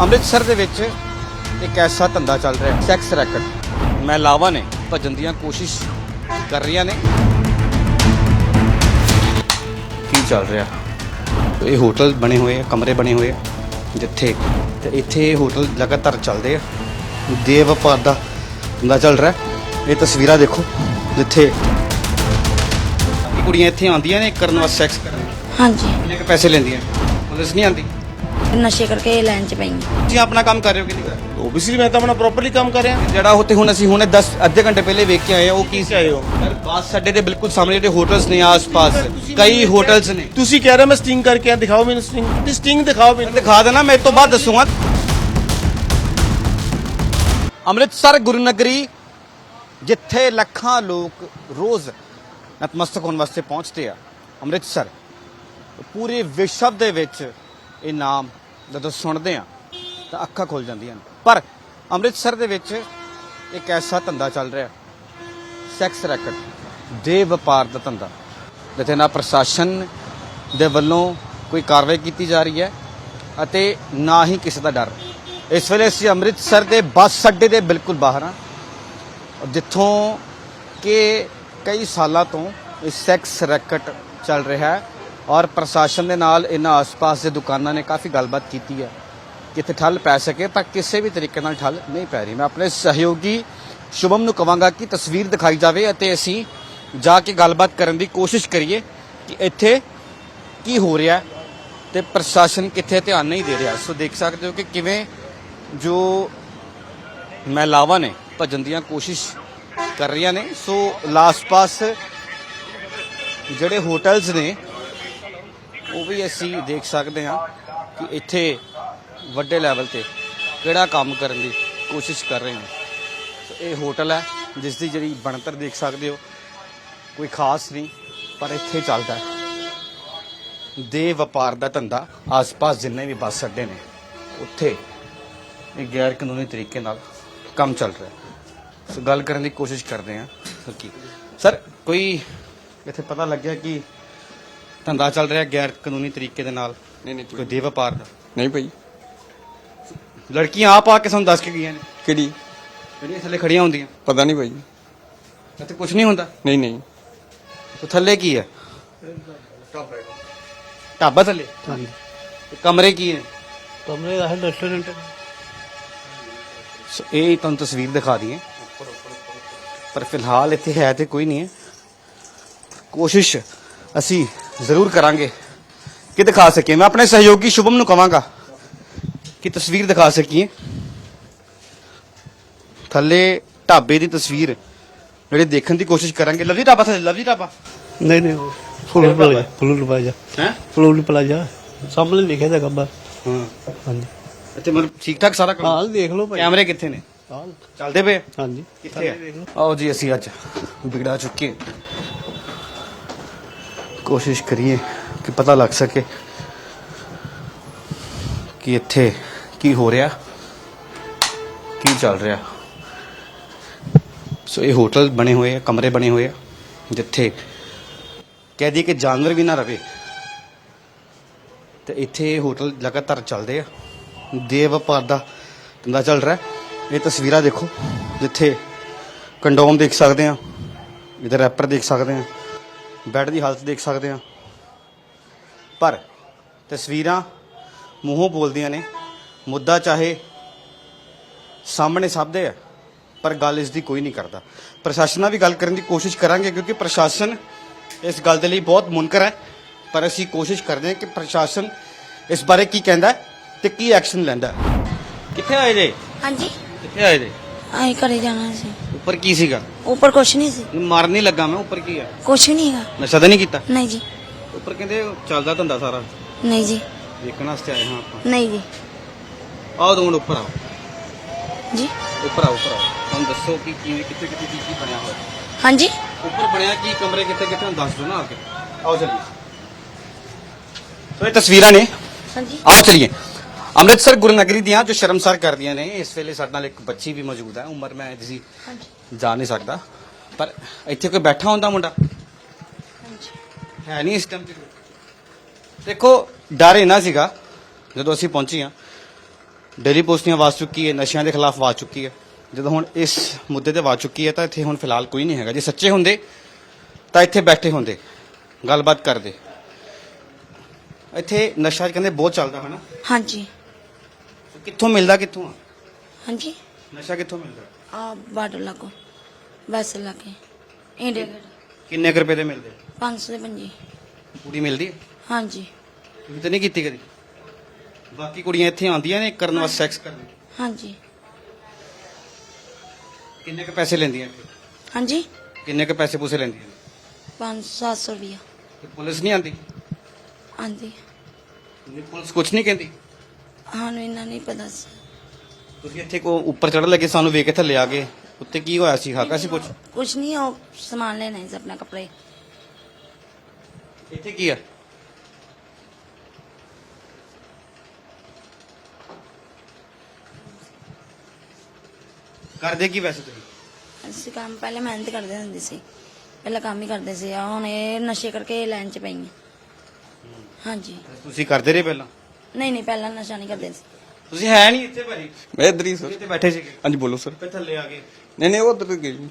ਅੰਮ੍ਰਿਤਸਰ ਦੇ ਵਿੱਚ ਇੱਕ ਐਸਾ ਧੰਦਾ ਚੱਲ ਰਿਹਾ ਸੈਕਸ ਰੈਕਟ ਮਹਿਲਾਵਾਂ ਨੇ ਭੱਜਣ ਦੀਆਂ ਕੋਸ਼ਿਸ਼ ਕਰ ਰਹੀਆਂ ਨੇ। ਕੀ ਚੱਲ ਰਿਹਾ? ਇਹ ਹੋਟਲ ਬਣੇ ਹੋਏ ਆ ਕਮਰੇ ਬਣੇ ਹੋਏ ਆ ਜਿੱਥੇ ਤੇ ਇੱਥੇ ਇਹ ਹੋਟਲ ਲਗਾਤਾਰ ਚੱਲਦੇ ਆ। ਦੇ ਵਪਾਰ ਦਾ ਧੰਦਾ ਚੱਲ ਰਿਹਾ। ਇਹ ਤਸਵੀਰਾਂ ਦੇਖੋ ਜਿੱਥੇ ਕੁੜੀਆਂ ਇੱਥੇ ਆਉਂਦੀਆਂ ਨੇ ਕਰਨ ਵਾਸਤੇ ਸੈਕਸ ਕਰਨ। ਹਾਂਜੀ। ਕਿੰਨੇ ਕੁ ਪੈਸੇ ਲੈਂਦੀਆਂ ਪੁਲਿਸ ਨਹੀਂ ਆਉਂਦੀ? ਨਸ਼ੇ ਕਰਕੇ ਲਾਈਨ 'ਚ ਪਈਆਂ ਤੁਸੀਂ ਆਪਣਾ ਕੰਮ ਕਰ ਰਹੇ ਹੋ ਕਿ ਨਹੀਂ ਕਰ ਰਹੇ? ਓਬੀਸਲੀ ਮੈਂ ਤਾਂ ਆਪਣਾ ਪ੍ਰੋਪਰਲੀ ਕੰਮ ਕਰ ਰਿਹਾ। ਜਿਹੜਾ ਉੱਥੇ ਹੁਣ ਅਸੀਂ ਹੁਣੇ 10 ਅੱਧੇ ਘੰਟੇ ਪਹਿਲੇ ਵੇਖ ਕੇ ਆਏ ਆ ਉਹ ਕੀ ਸੀ? ਆਏ ਹੋ ਸਰ ਬਾਸ ਅੱਡੇ ਦੇ ਬਿਲਕੁਲ ਸਾਹਮਣੇ ਜਿਹੜੇ ਹੋਟਲਸ ਨੇ ਆਸ-ਪਾਸ ਕਈ ਹੋਟਲਸ ਨੇ। ਤੁਸੀਂ ਕਹਿ ਰਹੇ ਮੈਂ ਸਟਿੰਗ ਕਰਕੇ ਆ ਦਿਖਾਓ ਮੈਨੂੰ ਸਟਿੰਗ ਸਟਿੰਗ ਦਿਖਾਓ ਮੈਨੂੰ। ਦਿਖਾ ਦੇਣਾ ਮੈਂ ਇਹ ਤੋਂ ਬਾਅਦ ਦੱਸੂਗਾ। ਅੰਮ੍ਰਿਤਸਰ ਗੁਰੂ ਨਗਰੀ ਜਿੱਥੇ ਲੱਖਾਂ ਲੋਕ ਰੋਜ਼ ਨਤਮਸਤਕ ਹੋਣ ਵਾਸਤੇ ਪਹੁੰਚਦੇ ਆ ਅੰਮ੍ਰਿਤਸਰ। ਪੂਰੇ ਵਿਸ਼ਵ ਦੇ ਵਿੱਚ ਇਹ ਨਾਮ ਜਦੋਂ ਸੁਣਦੇ ਆ, ਤਾਂ ਅੱਖਾਂ ਖੁੱਲ ਜਾਂਦੀਆਂ ਨੇ। ਪਰ ਅੰਮ੍ਰਿਤਸਰ ਦੇ ਵਿੱਚ ਇੱਕ ਐਸਾ ਧੰਦਾ ਚੱਲ ਰਿਹਾ, ਸੈਕਸ ਰੈਕਟ, ਦੇ ਵਪਾਰ ਦਾ ਧੰਦਾ। ਜਿੱਥੇ ਨਾ ਪ੍ਰਸ਼ਾਸਨ ਦੇ ਵੱਲੋਂ ਕੋਈ ਕਾਰਵਾਈ ਕੀਤੀ ਜਾ ਰਹੀ ਹੈ ਅਤੇ ਨਾ ਹੀ ਕਿਸੇ ਦਾ ਡਰ। ਇਸ ਵੇਲੇ ਅਸੀਂ ਅੰਮ੍ਰਿਤਸਰ ਦੇ ਬੱਸ ਅੱਡੇ ਦੇ ਬਿਲਕੁਲ ਬਾਹਰ ਹਾਂ। ਜਿੱਥੋਂ ਕਿ ਕਈ ਸਾਲਾਂ ਤੋਂ ਇਹ ਸੈਕਸ ਰੈਕਟ ਚੱਲ ਰਿਹਾ ਹੈ। ਔਰ ਪ੍ਰਸ਼ਾਸਨ ਦੇ ਨਾਲ ਇਹਨਾਂ ਆਸ-ਪਾਸ ਦੇ ਦੁਕਾਨਾਂ ਨੇ ਕਾਫੀ ਗੱਲਬਾਤ ਕੀਤੀ ਹੈ ਕਿ ਇੱਥੇ ਠੱਲ ਪੈ ਸਕੇ ਪਰ ਕਿਸੇ ਵੀ ਤਰੀਕੇ ਨਾਲ ਠੱਲ ਨਹੀਂ ਪੈ ਰਹੀ। ਮੈਂ ਆਪਣੇ ਸਹਿਯੋਗੀ ਸ਼ੁਭਮ ਨੂੰ ਕਵਾਂਗਾ ਕਿ ਤਸਵੀਰ ਦਿਖਾਈ ਜਾਵੇ ਅਤੇ ਅਸੀਂ ਜਾ ਕੇ ਗੱਲਬਾਤ ਕਰਨ ਦੀ ਕੋਸ਼ਿਸ਼ ਕਰੀਏ ਕਿ ਇੱਥੇ ਕੀ ਹੋ ਰਿਹਾ ਹੈ ਤੇ ਪ੍ਰਸ਼ਾਸਨ ਕਿੱਥੇ ਧਿਆਨ ਨਹੀਂ ਦੇ ਰਿਹਾ। ਸੋ ਦੇਖ ਸਕਦੇ ਹੋ ਕਿ ਕਿਵੇਂ ਜੋ ਮਹਿਲਾਵਾਂ ਨੇ ਭੱਜਣ ਦੀਆਂ ਕੋਸ਼ਿਸ਼ ਕਰ ਰਹੀਆਂ ਨੇ। ਸੋ ਲਾਸ-ਪਾਸ ਜਿਹੜੇ ਹੋਟਲਸ ਨੇ ਉਹ ਵੀ ਅਸੀਂ ਦੇਖ ਸਕਦੇ ਹਾਂ ਕਿ ਇੱਥੇ ਵੱਡੇ ਲੈਵਲ ਤੇ ਕਿਹੜਾ ਕੰਮ ਕਰਨ ਦੀ ਕੋਸ਼ਿਸ਼ ਕਰ ਰਹੇ ਨੇ। ਸੋ ਇਹ ਹੋਟਲ ਹੈ ਜਿਸ ਦੀ ਜਿਹੜੀ ਬਣਤਰ ਦੇਖ ਸਕਦੇ ਹੋ, ਕੋਈ ਖਾਸ ਨਹੀਂ, ਪਰ ਇੱਥੇ ਚੱਲਦਾ ਹੈ। ਦੇ ਵਪਾਰ ਦਾ ਧੰਦਾ ਆਸ-ਪਾਸ ਜਿੰਨੇ ਵੀ ਬੱਸ ਅੱਡੇ ਨੇ, ਉੱਥੇ ਇਹ ਗੈਰ ਕਾਨੂੰਨੀ ਤਰੀਕੇ ਨਾਲ ਕੰਮ ਚੱਲ ਰਿਹਾ ਸੋ ਗੱਲ ਕਰਨ ਦੀ ਕੋਸ਼ਿਸ਼ ਕਰਦੇ ਹਾਂ, ਸਰ ਕੀ? ਸਰ, ਕੋਈ ਇੱਥੇ ਪਤਾ ਲੱਗਿਆ ਕਿ ਧੰਦਾ ਚੱਲ ਰਿਹਾ ਗੈਰ ਕਾਨੂੰਨੀ ਤਰੀਕੇ ਦੇ ਨਾਲ। ਨਹੀਂ ਨਹੀਂ ਕੋਈ ਦੇ ਵਪਾਰ ਦਾ। ਨਹੀਂ ਭਾਈ। ਲੜਕੀਆਂ ਆਪ ਆ ਕੇ ਸਾਨੂੰ ਦੱਸ ਕੇ ਗਈਆਂ ਨੇ। ਕਿਹੜੀ? ਜਿਹੜੀਆਂ ਥੱਲੇ ਖੜੀਆਂ ਹੁੰਦੀਆਂ। ਪਤਾ ਨਹੀਂ ਭਾਈ। ਇੱਥੇ ਕੁਝ ਨਹੀਂ ਹੁੰਦਾ। ਨਹੀਂ ਨਹੀਂ। ਤੇ ਥੱਲੇ ਕੀ ਹੈ? ਢਾਬਾ ਥੱਲੇ? ਹਾਂਜੀ। ਤੇ ਕਮਰੇ ਕੀ ਹੈ? ਕਮਰੇ ਦਾ ਹੈ ਰੈਸਟੋਰੈਂਟ ਸੋ ਇਹ ਤੁਹਾਨੂੰ ਤਸਵੀਰ ਦਿਖਾ ਦਈਏ। ਪਰ ਫਿਲਹਾਲ ਇੱਥੇ ਹੈ ਤੇ ਕੋਈ ਨਹੀਂ ਹੈ। ਕੋਸ਼ਿਸ਼ ਅਸੀਂ ਜ਼ਰੂਰ ਕਰਾਂਗੇ। ਕਿ ਦਿਖਾ ਸਕੀਏ? ਮੈਂ ਆਪਣੇ ਸਹਿਯੋਗੀ ਸ਼ੁਭਮ ਨੂੰ ਕਵਾਂਗਾ ਕਿ ਤਸਵੀਰ ਦਿਖਾ ਸਕੀਏ। ਥੱਲੇ ਢਾਬੇ ਦੀ ਤਸਵੀਰ ਜਿਹੜੇ ਦੇਖਣ ਦੀ ਕੋਸ਼ਿਸ਼ ਕਰਾਂਗੇ। ਲਵਜੀ ਢਾਬਾ ਥੱਲੇ ਲਵਜੀ ਢਾਬਾ। ਨਹੀਂ ਨਹੀਂ ਫੁੱਲ ਪਲਾਜ਼ਾ ਫੁੱਲ ਪਲਾਜ਼ਾ। ਹੈ? Full plaza. ਸਾਹਮਣੇ ਲਿਖਿਆ ਦਾ ਗੱਬਰ ਹਾਂ। ਹਾਂਜੀ। ਇੱਥੇ ਮਤਲਬ ਠੀਕ ਠਾਕ ਸਾਰਾ ਕੰਮ? ਹਾਂ ਦੇਖ ਲਓ ਭਾਈ। ਕੈਮਰੇ ਕਿੱਥੇ ਨੇ? ਚੱਲਦੇ ਪਏ ਹਾਂਜੀ। ਕਿੱਥੇ ਆਓ ਜੀ ਅਸੀਂ ਅੱਜ ਵਿਗੜਾ ਚੁੱਕੇ। ਕੋਸ਼ਿਸ਼ ਕਰੀਏ ਕਿ ਪਤਾ ਲੱਗ ਸਕੇ ਕਿ ਇੱਥੇ ਕੀ ਹੋ ਰਿਹਾ, ਕੀ ਚੱਲ ਰਿਹਾ। ਸੋ ਇਹ ਹੋਟਲ ਬਣੇ ਹੋਏ ਆ, ਕਮਰੇ ਬਣੇ ਹੋਏ ਆ, ਜਿੱਥੇ ਕਹਿ ਦਈਏ ਕਿ ਜਾਨਵਰ ਵੀ ਨਾ ਰਵੇ। ਤੇ ਇੱਥੇ ਇਹ ਹੋਟਲ ਲਗਾਤਾਰ ਚੱਲਦੇ ਆ। ਦੇ ਵਪਾਰ ਦਾ ਧੰਦਾ ਚੱਲ ਰਿਹਾ। ਇਹ ਤਸਵੀਰਾਂ ਦੇਖੋ, ਜਿੱਥੇ ਕੰਡੋਮ ਦੇਖ ਸਕਦੇ ਆ, ਇਧਰ ਰੈਪਰ ਦੇਖ ਸਕਦੇ ਆ। ਬੈੱਡ ਦੀ ਹਾਲਤ ਦੇਖ ਸਕਦੇ ਆ ਪਰ ਤਸਵੀਰਾਂ ਮੂੰਹੋਂ ਬੋਲਦੀਆਂ ਨੇ। ਮੁੱਦਾ ਚਾਹੇ ਸਾਹਮਣੇ ਸਭ ਦੇ ਹੈ ਪਰ ਗੱਲ ਇਸ ਦੀ ਕੋਈ ਨਹੀਂ ਕਰਦਾ। ਪ੍ਰਸ਼ਾਸਨ ਨਾਲ ਵੀ ਗੱਲ ਕਰਨ ਦੀ ਕੋਸ਼ਿਸ਼ ਕਰਾਂਗੇ ਕਿਉਂਕਿ ਪ੍ਰਸ਼ਾਸਨ ਇਸ ਗੱਲ ਦੇ ਲਈ ਬਹੁਤ ਮੁਨਕਰ ਹੈ। ਪਰ ਅਸੀਂ ਕੋਸ਼ਿਸ਼ ਕਰਦੇ ਹਾਂ ਕਿ ਪ੍ਰਸ਼ਾਸਨ ਇਸ ਬਾਰੇ ਕੀ ਕਹਿੰਦਾ ਹੈ ਤੇ ਕੀ ਐਕਸ਼ਨ ਲੈਂਦਾ ਹੈ। ਕਿੱਥੇ ਆਏ ਜੇ? ਹਾਂਜੀ। ਕਿੱਥੇ ਆਏ ਜੇ? ਆਏ ਘਰੇ ਜਾਣਾ ਸੀ। ਉੱਪਰ ਕੀ ਸੀਗਾ? ਉੱਪਰ ਕੁਛ ਨਹੀਂ ਸੀ। ਮਾਰਨ ਨਹੀਂ ਲੱਗਾ ਮੈਂ ਉੱਪਰ ਕੀ ਹੈ ਕੁਛ ਨਹੀਂ ਹੈਗਾ। ਨਸ਼ਾ ਤਾਂ ਨਹੀਂ ਕੀਤਾ? ਨਹੀਂ ਜੀ। ਉੱਪਰ ਕਹਿੰਦੇ ਚੱਲਦਾ ਧੰਦਾ ਸਾਰਾ। ਨਹੀਂ ਜੀ। ਵੇਖਣ ਵਾਸਤੇ ਆਏ ਹਾਂ ਆਪਾਂ। ਨਹੀਂ ਜੀ। ਆਓ ਦੋ ਮਿੰਟ ਉੱਪਰ ਆਓ। ਜੀ। ਉੱਪਰ ਆਓ ਉੱਪਰ ਆਓ। ਤੁਹਾਨੂੰ ਦੱਸੋ ਕਿ ਕਿਵੇਂ ਕਿੱਥੇ ਕਿੱਥੇ ਕੀ ਕੀ ਬਣਿਆ ਹੋਇਆ? ਹਾਂਜੀ। ਉੱਪਰ ਬਣਿਆ ਕੀ ਕਮਰੇ ਕਿੱਥੇ ਕਿੱਥੇ ਤੁਹਾਨੂੰ ਦੱਸ ਦਿਓ ਨਾ ਆ ਕੇ। ਆਓ ਚਲੀਏ। ਸੋ ਇਹ ਤਸਵੀਰਾਂ ਨੇ। ਹਾਂਜੀ। ਆਓ ਚਲੀਏ। ਅੰਮ੍ਰਿਤਸਰ ਗੁਰੂ ਨਗਰੀ ਦੀਆਂ ਜੋ ਸ਼ਰਮਸਾਰ ਕਰਦੀਆਂ ਨੇ ਇਸ ਵੇਲੇ ਸਾਡੇ ਨਾਲ ਇੱਕ ਬੱਚੀ ਵੀ ਮੌਜੂਦ ਹੈ। ਉਮਰ ਮੈਂ ਹਾਂਜੀ। ਜਾ ਨਹੀਂ ਸਕਦਾ। ਪਰ ਇੱਥੇ ਕੋਈ ਬੈਠਾ ਹੁੰਦਾ ਮੁੰਡਾ? ਹਾਂਜੀ। ਹੈ ਨਹੀਂ ਇਸ ਟਾਈਮ ਤੇ ਦੇਖੋ ਡਰ ਇਹਨਾਂ ਸੀਗਾ ਜਦੋਂ ਅਸੀਂ ਪਹੁੰਚੇ ਹਾਂ ਡੇਲੀ ਪੋਸਟ ਦੀਆਂ ਆਵਾਜ਼ ਚੁੱਕੀ ਹੈ ਨਸ਼ਿਆਂ ਦੇ ਖਿਲਾਫ ਆਵਾਜ਼ ਚੁੱਕੀ ਹੈ। ਜਦੋਂ ਹੁਣ ਇਸ ਮੁੱਦੇ ਤੇ ਆਵਾਜ਼ ਚੁੱਕੀ ਹੈ ਤਾਂ ਇੱਥੇ ਹੁਣ ਫਿਲਹਾਲ ਕੋਈ ਨਹੀਂ ਹੈਗਾ। ਜੇ ਸੱਚੇ ਹੁੰਦੇ ਤਾਂ ਇੱਥੇ ਬੈਠੇ ਹੁੰਦੇ ਗੱਲਬਾਤ ਕਰਦੇ। ਇੱਥੇ ਨਸ਼ਾ ਕਹਿੰਦੇ ਬਹੁਤ ਚੱਲਦਾ ਹਨਾ? ਹਾਂਜੀ। ਕਿੱਥੋਂ ਮਿਲਦਾ ਕਿੱਥੋਂ ਆ? ਹਾਂਜੀ। ਨਸ਼ਾ ਕਿੱਥੋਂ ਮਿਲਦਾ? ਆ ਬਾਰਡਰ ਲਾਗੋ ਬਸ ਲਾਗੇ ਇੰਡੀਆ ਗੇਟ। ਕਿੰਨੇ ਕੁ ਰੁਪਏ ਦੇ ਮਿਲਦੇ? 500 ਦੇ ਪੰਜੀ। ਪੂਰੀ ਮਿਲਦੀ ਹੈ? ਹਾਂਜੀ। ਤੁਸੀਂ ਤਾਂ ਨਹੀਂ ਕੀਤੀ ਕਦੀ? ਬਾਕੀ ਕੁੜੀਆਂ ਇੱਥੇ ਆਉਂਦੀਆਂ ਨੇ ਕਰਨ ਵਾਸਤੇ ਸੈਕਸ ਕਰਨ। ਹਾਂਜੀ। ਕਿੰਨੇ ਕੁ ਪੈਸੇ ਲੈਂਦੀਆਂ ਇੱਥੇ? ਹਾਂਜੀ। ਕਿੰਨੇ ਕੁ ਪੈਸੇ ਪੂਸੇ ਲੈਂਦੀਆਂ? 500 ਰੁਪਿਆ ਤੇ ਪੁਲਿਸ ਨਹੀਂ ਆਉਂਦੀ? ਆਂਦੀ ਨਹੀਂ, ਪੁਲਿਸ ਕੁਝ ਨਹੀਂ ਕਹਿੰਦੀ? ਸਾਨੂੰ ਇੰਨਾ ਨਹੀਂ ਪਤਾ ਸੀ। ਤੁਸੀਂ ਇੱਥੇ ਕੋ ਉੱਪਰ ਚੜ੍ਹਨ ਲੱਗੇ ਸਾਨੂੰ ਵੇਖ ਕੇ ਥੱਲੇ ਆ ਗਏ ਉੱਤੇ ਕੀ ਹੋਇਆ ਸੀ? ਖਾਕਾ ਸੀ ਕੁਝ कुछ नहीं वो सामान लेना है अपना कपड़े ਇੱਥੇ ਕੀ ਆ? ਕਰਦੇ ਕੀ ਵੈਸੇ ਤੁਸੀਂ? ਅਸੀਂ ਕੰਮ ਪਹਿਲੇ ਮਿਹਨਤ ਕਰਦੇ ਹੁੰਦੇ ਸੀ। ਪਹਿਲਾਂ ਕੰਮ ਹੀ ਕਰਦੇ ਸੀ। ਹੁਣ ਇਹ ਨਸ਼ੇ ਕਰਕੇ ਲਾਈਨ 'ਚ ਪਈ ਹਾਂਜੀ। ਤੁਸੀਂ ਕਰਦੇ ਰਹੇ ਪਹਿਲਾਂ? ਨਹੀਂ ਨਹੀਂ ਪਹਿਲਾਂ ਨਸ਼ਾ ਨਹੀਂ ਕਰਦੇ ਸੀ ਤੁਸੀਂ ਹੈ ਨਹੀਂ ਇੱਥੇ ਭਾਜੀ? ਮੈਂ ਇੱਧਰ ਹੀ ਸਰ। ਇੱਥੇ ਬੈਠੇ ਸੀਗੇ। ਹਾਂਜੀ ਬੋਲੋ ਸਰ। ਉੱਪਰ ਥੱਲੇ ਆ ਗਏ। ਨਹੀਂ ਨਹੀਂ ਉਧਰ ਗਏ ਜੀ।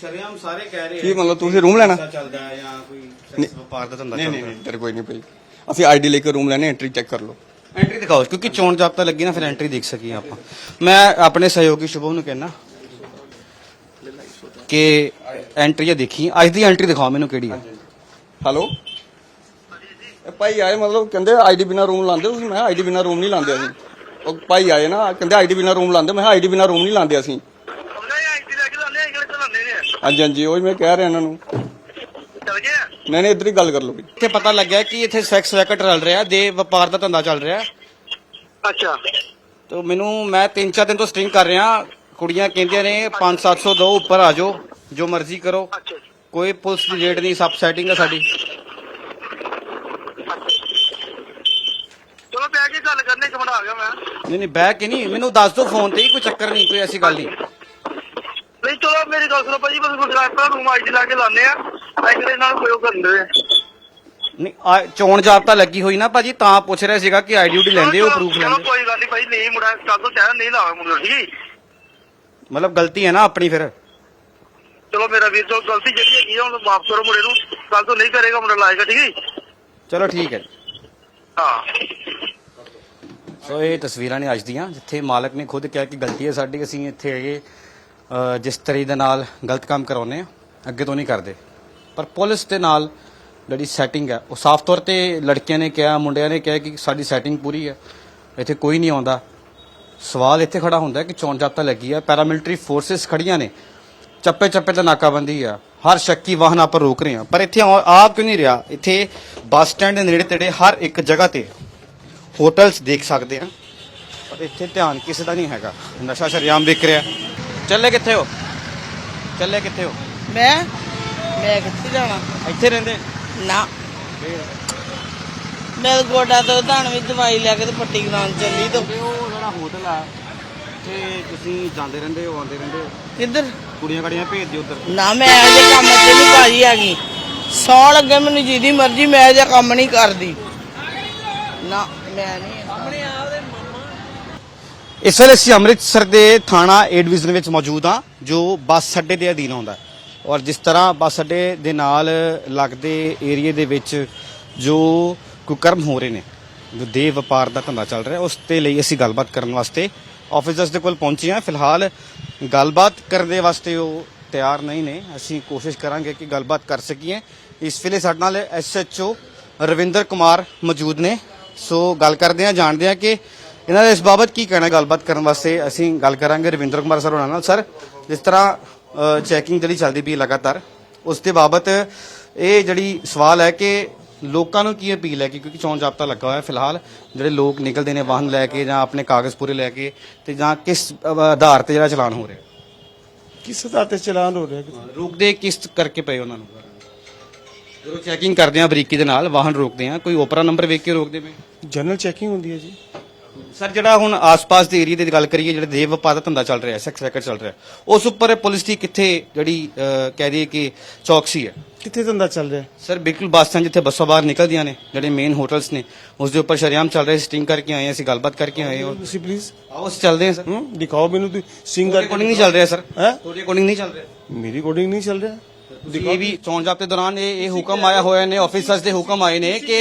ਸ਼ਰਿਆਮ ਸਾਰੇ ਕਹਿ ਰਹੇ ਕੀ ਮਤਲਬ ਤੁਸੀਂ room ਲੈਣਾ? ਨਸ਼ਾ ਚੱਲਦਾ ਹੈ ਜਾਂ ਕੋਈ। ਸੈਕਸ ਵਪਾਰ ਦਾ ਧੰਦਾ ਨਹੀਂ ਚੱਲਦਾ ਨਹੀਂ ਹੈ ਨਹੀਂ ਇੱਧਰ ਕੋਈ ਨਹੀਂ ਭਾਈ। ਅਸੀਂ ਆਈਡੀ ਲੈ ਕੇ ਰੂਮ ਲੈਣੇ ਐਂਟਰੀ ਚੈੱਕ ਕਰ ਲਓ। ਐਂਟਰੀ ਦਿਖਾਓ ਕਿਉਂਕਿ ਚੋਣ ਜਾਬਤਾ ਲੱਗੀ ਨਾ ਫਿਰ ਐਂਟਰੀ ਦੇਖ ਸਕੀਏ ਆਪਾਂ। ਮੈਂ ਆਪਣੇ ਸਹਿਯੋਗੀ ਸ਼ੁਭਮ ਨੂੰ ਕਹਿਣਾ ਕਿ ਐਂਟਰੀ ਆ ਦੇਖੀ ਅੱਜ ਦੀ ਐਂਟਰੀ ਦਿਖਾਓ ਮੈਨੂੰ ਕਿਹੜੀ ਹੈ ਹੈਲੋ ਇਹ ਭਾਈ ਆਏ ਮਤਲਬ ਕਹਿੰਦੇ ਆਈਡੀ ਬਿਨਾ ਰੂਮ ਲਾਉਂਦੇ ਤੁਸੀਂ। ਮੈਂ ਆਈਡੀ ਬਿਨਾ ਰੂਮ ਨਹੀਂ ਲਾਉਂਦੇ ਅਸੀਂ। ਉਹ ਭਾਈ ਆਏ ਨਾ ਕਹਿੰਦੇ ਆਈਡੀ ਬਿਨਾ ਰੂਮ ਲਾਉਂਦੇ। ਮੈਂ ਆਈਡੀ ਬਿਨਾ ਰੂਮ ਨਹੀਂ ਲਾਉਂਦੇ ਅਸੀਂ। ਆ ਹਾਂਜੀ ਹਾਂਜੀ ਉਹ ਮੈਂ ਕਹਿ ਰਿਹਾ ਇਹਨਾਂ ਨੂੰ। ਆ? ਨਹੀਂ ਨਹੀਂ ਇੱਧਰ ਹੀ ਗੱਲ ਕਰ ਲਓ ਵੀ ਇੱਥੇ ਪਤਾ ਲੱਗਿਆ ਕਿ ਇੱਥੇ ਸੈਕਸ ਰੈਕਟ ਚੱਲ ਰਿਹਾ ਦੇ ਵਪਾਰ ਦਾ ਧੰਦਾ ਚੱਲ ਰਿਹਾ। ਅੱਛਾ। ਤੇ ਮੈਨੂੰ ਮੈਂ 3-4 ਦਿਨ ਤੋਂ ਸਟ੍ਰਿੰਗ ਕਰ ਰਿਹਾ। ਕੁੜੀਆਂ ਕਹਿੰਦੀਆਂ ਨੇ 5-700 ਦੋ ਉੱਪਰ ਆ ਜਾਓ ਜੋ ਮਰਜ਼ੀ ਕਰੋ। ਕੋਈ ਪੁਲਿਸ ਦੀ ਰੇਟ ਨਹੀਂ ਸਭ ਸੈਟਿੰਗ ਹੈ ਸਾਡੀ। ਕੇ ਗੱਲ ਕਰਨੇ ਗਿਆ ਮੈਂ। ਨਹੀਂ ਨਹੀਂ ਬਹਿ ਕੇ ਨਹੀਂ ਮੈਨੂੰ ਦੱਸ ਦਿਓ ਫੋਨ ਤੇ ਹੀ ਕੋਈ ਚੱਕਰ ਨਹੀਂ ਕੋਈ ਐਸੀ ਗੱਲ ਨਹੀਂ। ਨਹੀਂ ਚਲੋ ਮੇਰੀ ਗੱਲ ਸੁਣੋ ਭਾਜੀ ਬਸ ਗੁਜਰਾਤ ਰੂਮ ਆਈਡੀ ਲਾ ਕੇ ਲਾਉਂਦੇ ਆ ਐਗਰੇ ਨਾਲ ਕੋਈ ਕਰਦੇ ਆ ਨਹੀਂ ਆ- ਚੋਣ ਜਾਬਤਾ ਲੱਗੀ ਹੋਈ ਨਾ ਭਾਜੀ ਤਾਂ ਪੁੱਛ ਰਿਹਾ ਸੀਗਾ ਕਿ ਉਡੀ ਲੈਂਦੇ ਹੋ ਪ੍ਰੂਫ ਚਲੋ ਲੈਂਦੇ ਕੋਈ ਗੱਲ ਨਹੀਂ ਭਾਈ ਨਹੀਂ ਮੁੰਡਾ ਕੱਲ ਤੋਂ ਚਾਹ ਨਹੀਂ ਲਾਵੇ ਮੁੰਡਾ ਠੀਕ ਹੈ ਮਤਲਬ ਗਲਤੀ ਹੈ ਨਾ ਆਪਣੀ ਫਿਰ? ਚਲੋ ਮੇਰਾ ਵੀਰ ਤੋਂ ਗਲਤੀ ਜਿਹੜੀ ਹੈਗੀ ਆ ਉਹਨੂੰ ਮਾਫ ਕਰੋ ਮੁੰਡੇ ਨੂੰ। ਕੱਲ ਤੋਂ ਨਹੀਂ ਕਰੇਗਾ ਮੁੰਡਾ ਲਾਏਗਾ ਠੀਕ ਹੈ ਚਲੋ ਠੀਕ ਹੈ ਜੀ। ਹਾਂ। ਸੋ ਇਹ ਤਸਵੀਰਾਂ ਨੇ ਅੱਜ ਦੀਆਂ ਜਿੱਥੇ ਮਾਲਕ ਨੇ ਖੁਦ ਕਿਹਾ ਕਿ ਗਲਤੀ ਹੈ ਸਾਡੀ ਅਸੀਂ ਇੱਥੇ ਹੈਗੇ ਅ, ਜਿਸ ਤਰੀਕੇ ਦੇ ਨਾਲ ਗਲਤ ਕੰਮ ਕਰਾਉਨੇ ਆ ਅੱਗੇ ਤੋਂ ਨਹੀਂ ਕਰਦੇ। ਪਰ ਪੁਲਿਸ ਦੇ ਨਾਲ ਜਿਹੜੀ ਸੈਟਿੰਗ ਹੈ ਉਹ ਸਾਫ਼ ਤੌਰ ਤੇ ਲੜਕਿਆਂ ਨੇ ਕਿਹਾ ਮੁੰਡਿਆਂ ਨੇ ਕਿਹਾ ਕਿ ਸਾਡੀ ਸੈਟਿੰਗ ਪੂਰੀ ਹੈ ਇੱਥੇ ਕੋਈ ਨਹੀਂ ਆਉਂਦਾ। ਸਵਾਲ ਇੱਥੇ ਖੜਾ ਹੁੰਦਾ ਹੈ ਕਿ ਚੋਣ ਜਾਬਤਾ ਲੱਗੀ ਹੈ ਪੈਰਾਮਿਲਟਰੀ ਫੋਰਸਸ ਖੜੀਆਂ ਨੇ ਚੱਪੇ ਚੱਪੇ ਤੇ ਨਾਕਾਬੰਦੀ ਆ ਹਰ ਸ਼ੱਕੀ ਵਾਹਨ ਆਪਾਂ ਰੋਕ ਰਹੇ ਆ ਪਰ ਇੱਥੇ ਆ ਆ ਕਿਉਂ ਨਹੀਂ ਰਿਹਾ? ਇੱਥੇ ਬੱਸ ਸਟੈਂਡ ਦੇ ਨੇੜੇ ਤੇੜੇ ਹਰ ਇੱਕ ਜਗ੍ਹਾ ਤੇ ਹੋਟਲਸ ਦੇਖ ਸਕਦੇ ਆ ਪਰ ਇੱਥੇ ਧਿਆਨ ਕਿਸੇ ਦਾ ਨਹੀਂ ਹੈਗਾ। ਨਸ਼ਾ ਸ਼ਰਿਆਮ ਵਿਕ ਰਿਹਾ। ਚੱਲੇ ਕਿੱਥੇ ਹੋ? ਚੱਲੇ ਕਿੱਥੇ ਹੋ? ਮੈਂ? ਮੈਂ ਕਿੱਥੇ ਜਾਣਾ? ਇੱਥੇ ਰਹਿੰਦੇ? ਨਾ। ਮੈਂ ਗੋਡਾ ਤੋਂ ਧਾਣ ਵੀ ਦਵਾਈ ਲੈ ਕੇ ਤੇ ਪੱਟੀ ਕਰਾਉਣ ਚੱਲੀ ਤੋਂ। ਉਹ ਜਿਹੜਾ ਹੋਟਲ ਆ ਤੇ ਤੁਸੀਂ ਜਾਂਦੇ ਰਹਿੰਦੇ ਹੋ ਆਉਂਦੇ ਰਹਿੰਦੇ ਹੋ? ਕਿੱਧਰ? ਕੁੜੀਆਂ ਕੜੀਆਂ ਭੇਜ ਦਿਓ ਉੱਧਰ। ਨਾ ਮੈਂ ਇਹੋ ਜਿਹੇ ਕੰਮ ਤੇ ਨਹੀਂ ਭਾਜੀ ਹੈਗੀ। ਸੌ ਲੱਗੇ ਮੈਨੂੰ ਜਿਹਦੀ ਮਰਜ਼ੀ ਮੈਂ ਇਹੋ ਜਿਹਾ ਕੰਮ ਨਹੀਂ ਕਰਦੀ। ਨਾ। ਮੈਂ ਨਹੀਂ ਆਪਣੇ ਆਪ ਦੇ ਇਸ ਵੇਲੇ ਅਸੀਂ ਅੰਮ੍ਰਿਤਸਰ ਦੇ ਥਾਣਾ ਏ ਡਿਵੀਜ਼ਨ ਵਿੱਚ ਮੌਜੂਦ ਹਾਂ ਜੋ ਬੱਸ ਅੱਡੇ ਦੇ ਅਧੀਨ ਆਉਂਦਾ। ਔਰ ਜਿਸ ਤਰ੍ਹਾਂ ਬੱਸ ਅੱਡੇ ਦੇ ਨਾਲ ਲੱਗਦੇ ਏਰੀਏ ਦੇ ਵਿੱਚ ਜੋ ਕੁਕਰਮ ਹੋ ਰਹੇ ਨੇ ਜੋ ਦੇ ਵਪਾਰ ਦਾ ਧੰਦਾ ਚੱਲ ਰਿਹਾ ਉਸ ਤੇ ਲਈ ਅਸੀਂ ਗੱਲਬਾਤ ਕਰਨ ਵਾਸਤੇ ਆਫੀਸਰਸ ਦੇ ਕੋਲ ਪਹੁੰਚੇ ਹਾਂ। ਫਿਲਹਾਲ ਗੱਲਬਾਤ ਕਰਨ ਦੇ ਵਾਸਤੇ ਉਹ ਤਿਆਰ ਨਹੀਂ ਨੇ। ਅਸੀਂ ਕੋਸ਼ਿਸ਼ ਕਰਾਂਗੇ ਕਿ ਗੱਲਬਾਤ ਕਰ ਸਕੀਏ। ਇਸ ਵੇਲੇ ਸਾਡੇ ਨਾਲ ਐਸਐਚਓ ਰਵਿੰਦਰ ਕੁਮਾਰ ਮੌਜੂਦ ਨੇ। ਸੋ ਗੱਲ ਕਰਦੇ ਹਾਂ ਜਾਣਦੇ ਹਾਂ ਕਿ ਇਹਨਾਂ ਦਾ ਇਸ ਬਾਬਤ ਕੀ ਕਹਿਣਾ ਗੱਲਬਾਤ ਕਰਨ ਵਾਸਤੇ ਅਸੀਂ ਗੱਲ ਕਰਾਂਗੇ ਰਵਿੰਦਰ ਕੁਮਾਰ ਸਰ ਹੋਣਾ ਨਾਲ। ਸਰ ਜਿਸ ਤਰ੍ਹਾਂ ਚੈਕਿੰਗ ਜਿਹੜੀ ਚੱਲਦੀ ਪਈ ਲਗਾਤਾਰ ਉਸ ਦੇ ਬਾਬਤ ਇਹ ਜਿਹੜੀ ਸਵਾਲ ਹੈ ਕਿ ਲੋਕਾਂ ਨੂੰ ਕੀ ਅਪੀਲ ਹੈ ਕਿ ਕਿਉਂਕਿ ਚੋਣ ਜਾਬਤਾ ਲੱਗਾ ਹੋਇਆ ਹੈ ਫਿਲਹਾਲ ਜਿਹੜੇ ਲੋਕ ਨਿਕਲਦੇ ਨੇ ਵਾਹਨ ਲੈ ਕੇ ਜਾਂ ਆਪਣੇ ਕਾਗਜ਼ ਪੂਰੇ ਲੈ ਕੇ ਤੇ ਜਾਂ ਕਿਸ ਆਧਾਰ ਤੇ ਜਿਹੜਾ ਚਲਾਨ ਹੋ ਰਿਹਾ? ਕਿਸ ਦਾ ਤੇ ਚਲਾਨ ਹੋ ਰਿਹਾ? ਰੋਕਦੇ ਕਿਸ ਕਰਕੇ ਪਏ ਉਹਨਾਂ ਨੂੰ? ਜਦੋਂ ਚੈਕਿੰਗ ਕਰਦੇ ਆ ਬਰੀਕੀ ਦੇ ਨਾਲ ਵਾਹਨ ਰੋਕਦੇ ਆ ਕੋਈ ਓਪਰਾ ਨੰਬਰ ਵੇਖ ਕੇ ਰੋਕਦੇ ਪਏ ਜਨਰਲ ਚੈਕਿੰਗ ਹੁੰਦੀ ਹੈ ਜੀ। ਸਰ ਜਿਹੜਾ ਹੁਣ ਆਸ-ਪਾਸ ਦੇ ਏਰੀਆ ਦੀ ਗੱਲ ਕਰੀਏ ਜਿਹੜੇ ਦੇਵ ਵਪਾਰ ਦਾ ਧੰਦਾ ਚੱਲ ਰਿਹਾ ਸੈਕਸ ਰੈਕਟ ਚੱਲ ਰਿਹਾ ਉਸ ਉੱਪਰ ਪੁਲਿਸ ਦੀ ਕਿੱਥੇ ਜਿਹੜੀ ਅਹ, ਕਹਿ ਦਈਏ ਕਿ ਚੌਕਸੀ ਹੈ? ਕਿੱਥੇ ਧੰਦਾ ਚੱਲ ਰਿਹਾ? ਸਰ ਬਿਲਕੁਲ ਬੱਸ ਸਟੈਂਡ ਜਿੱਥੇ ਬੱਸਾਂ ਬਾਹਰ ਨਿਕਲਦੀਆਂ ਨੇ ਜਿਹੜੇ ਮੇਨ ਹੋਟਲਸ ਨੇ ਉਸ ਦੇ ਉੱਪਰ ਸ਼ਰਿਆਮ ਚੱਲ ਰਿਹਾ ਸਟਿੰਗ ਕਰਕੇ ਆਏ ਹਾਂ, ਅਸੀਂ ਗੱਲਬਾਤ ਕਰਕੇ ਆਏ ਹਾਂ। ਤੁਸੀਂ ਪਲੀਜ਼ ਆਓ ਅਸੀਂ ਚੱਲਦੇ ਹਾਂ ਸਰ। ਹੂੰ ਦਿਖਾਓ ਮੈਨੂੰ ਤੁਸੀਂ ਸਟਿੰਗ ਤੁਹਾਡੇ ਅਕੋਰਡਿੰਗ ਨਹੀਂ ਚੱਲ ਰਿਹਾ ਸਰ। ਹੈ? ਤੁਹਾਡੇ ਅਕੋਰਡਿੰਗ ਨਹੀਂ ਚੱਲ ਰਿਹਾ। ਮੇਰੀ ਕੋਡਿੰਗ ਨਹੀਂ ਚੱਲ ਰਿਹਾ? ਇਹ ਵੀ ਚੋਣ ਜਾਬਤੇ ਦੌਰਾਨ ਇਹ ਇਹ ਹੁਕਮ ਆਇਆ ਹੋਇਆ ਨੇ ਆਫੀਸਰਸ ਦੇ ਹੁਕਮ ਆਏ ਨੇ ਕਿ